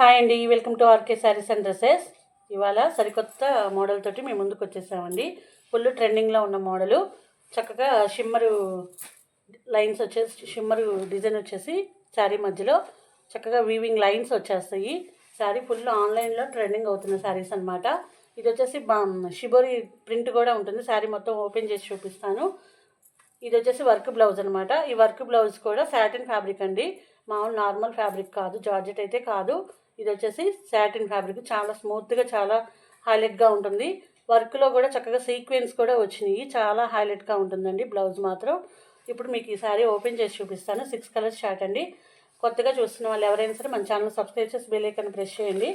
Hi అండి welcome to RK sarees and dresses. ఇవాళ సరికొత్త మోడల్ తోటి మేము ముందుకు వచ్చేసామండి. ఫుల్ ట్రెండింగ్లో ఉన్న మోడలు. చక్కగా షిమ్మరు లైన్స్ వచ్చేసి షిమ్మరు డిజైన్ వచ్చేసి శారీ మధ్యలో చక్కగా వీవింగ్ లైన్స్ వచ్చేస్తాయి. శారీ ఫుల్ ఆన్లైన్లో ట్రెండింగ్ అవుతున్న శారీస్ అనమాట ఇది వచ్చేసి బా షిబోరి ప్రింట్ కూడా ఉంటుంది. శారీ మొత్తం ఓపెన్ చేసి చూపిస్తాను. ఇది వచ్చేసి వర్క్ బ్లౌజ్ అనమాట ఈ వర్క్ బ్లౌజ్ కూడా సాటిన్ ఫ్యాబ్రిక్ అండి. మామూలు నార్మల్ ఫ్యాబ్రిక్ కాదు జార్జెట్ అయితే కాదు. ఇది వచ్చేసి సాటిన్ ఫ్యాబ్రిక్. చాలా స్మూత్గా చాలా హైలైట్గా ఉంటుంది. వర్క్లో కూడా చక్కగా సీక్వెన్స్ కూడా వచ్చినాయి. చాలా హైలైట్గా ఉంటుందండి బ్లౌజ్ మాత్రం. ఇప్పుడు మీకు ఈ సారీ ఓపెన్ చేసి చూపిస్తాను. సిక్స్ కలర్స్ షార్ట్ అండి. కొత్తగా చూస్తున్న వాళ్ళు ఎవరైనా సరే మన ఛానల్ సబ్స్క్రైబ్ చేసి బెల్ ప్రెస్ చేయండి.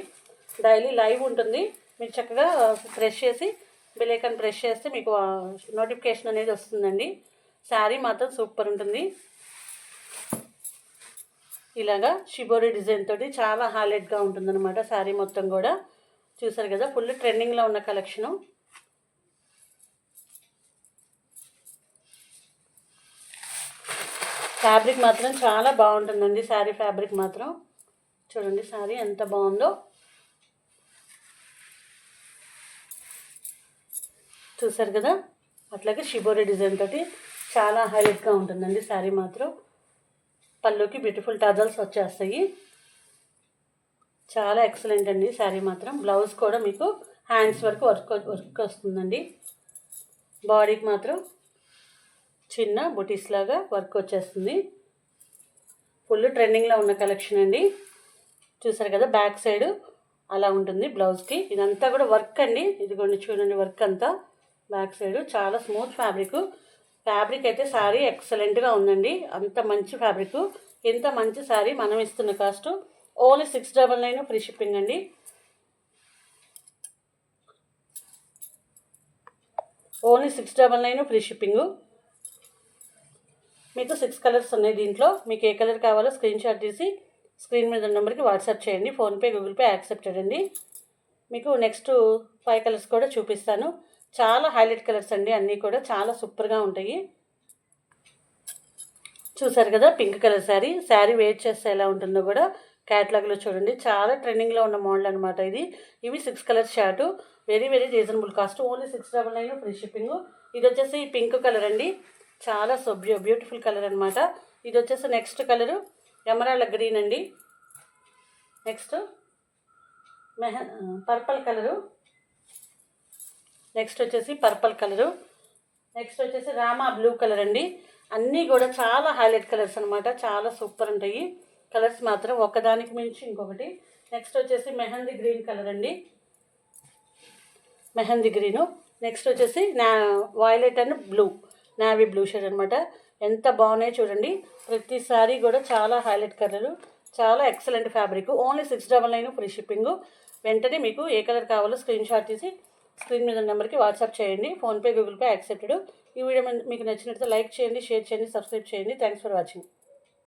డైలీ లైవ్ ఉంటుంది. మీరు చక్కగా ప్రెస్ చేసి బిలేకన్ ప్రెస్ చేస్తే మీకు నోటిఫికేషన్ అనేది వస్తుందండి. శారీ మాత్రం సూపర్ ఉంటుంది. ఇలాగా షిబోరి డిజైన్ తోటి చాలా హైలైట్గా ఉంటుందన్నమాట శారీ మొత్తం కూడా. చూసారు కదా ఫుల్ ట్రెండింగ్లో ఉన్న కలెక్షను ఫ్యాబ్రిక్ మాత్రం చాలా బాగుంటుందండి శారీ ఫ్యాబ్రిక్ మాత్రం. చూడండి శారీ ఎంత బాగుందో. చూసారు కదా అట్లాగే షిబోరి డిజైన్ తోటి చాలా హైలైట్గా ఉంటుందండి. శారీ మాత్రం పళ్ళుకి బ్యూటిఫుల్ టజల్స్ వచ్చేస్తాయి. చాలా ఎక్సలెంట్ అండి శారీ మాత్రం. బ్లౌజ్ కూడా మీకు హ్యాండ్స్ వరకు వర్క్ వర్క్ వస్తుందండి. బాడీకి మాత్రం చిన్న బుటీస్ లాగా వర్క్ వచ్చేస్తుంది. ఫుల్ ట్రెండింగ్లో ఉన్న కలెక్షన్ అండి. చూసారు కదా బ్యాక్ సైడ్ అలా ఉంటుంది బ్లౌజ్కి. ఇదంతా కూడా వర్క్ అండి. ఇదిగోండి చూడండి వర్క్ అంతా. బ్యాక్ సైడ్ చాలా స్మూత్ ఫ్యాబ్రిక్. ఫ్యాబ్రిక్ అయితే శారీ ఎక్సలెంట్గా ఉందండి. అంత మంచి ఫ్యాబ్రిక్. ఎంత మంచి శారీ మనం ఇస్తున్న cost only six double nine free shipping అండి. Only six double nine free shipping. మీకు సిక్స్ కలర్స్ ఉన్నాయి దీంట్లో. మీకు ఏ కలర్ కావాలో స్క్రీన్ షాట్ తీసి స్క్రీన్ మీద నెంబర్కి వాట్సాప్ చేయండి. ఫోన్పే గూగుల్ పే యాక్సెప్టెడ్ అండి. మీకు నెక్స్ట్ ఫైవ్ కలర్స్ కూడా చూపిస్తాను. చాలా హైలైట్ కలర్స్ అండి అన్నీ కూడా చాలా సూపర్గా ఉంటాయి. చూసారు కదా pink colour saree. Saree weight చేస్తే ఎలా ఉంటుందో కూడా క్యాటలాగ్లో చూడండి. చాలా ట్రెండింగ్లో ఉన్న మోడల్ అనమాట ఇది. ఇవి six colours short very very reasonable cost only six double nine free shipping ఇది వచ్చేసి పింక్ కలర్ అండి. చాలా సో బ్యూటిఫుల్ కలర్ అనమాట ఇది వచ్చేసి నెక్స్ట్ కలరు ఎమరాళ్ళ గ్రీన్ అండి. నెక్స్ట్ మెహ పర్పల్ కలరు నెక్స్ట్ వచ్చేసి పర్పల్ కలరు. నెక్స్ట్ వచ్చేసి రామా బ్లూ కలర్ అండి. అన్నీ కూడా చాలా హైలైట్ కలర్స్ అనమాట చాలా సూపర్ ఉంటాయి. కలర్స్ మాత్రం ఒకదానికి మించి ఇంకొకటి. నెక్స్ట్ వచ్చేసి మెహందీ గ్రీన్ కలర్ అండి. మెహందీ గ్రీను. నెక్స్ట్ వచ్చేసి నా violet and blue. Navy blue shade అనమాట ఎంత బాగున్నాయో చూడండి. ప్రతిసారి కూడా చాలా హైలైట్ కలరు. చాలా excellent fabric. Only six double nine free shipping. వెంటనే మీకు ఏ కలర్ కావాలో స్క్రీన్ షాట్ తీసి స్క్రీన్ మీద నెంబర్కి వాట్సాప్ చేయండి. PhonePe Google Pay accepted. ఈ వీడియో మీకు నచ్చినట్లయితే లైక్ చేయండి షేర్ చేయండి సబ్స్క్రైబ్ చేయండి. Thanks for watching.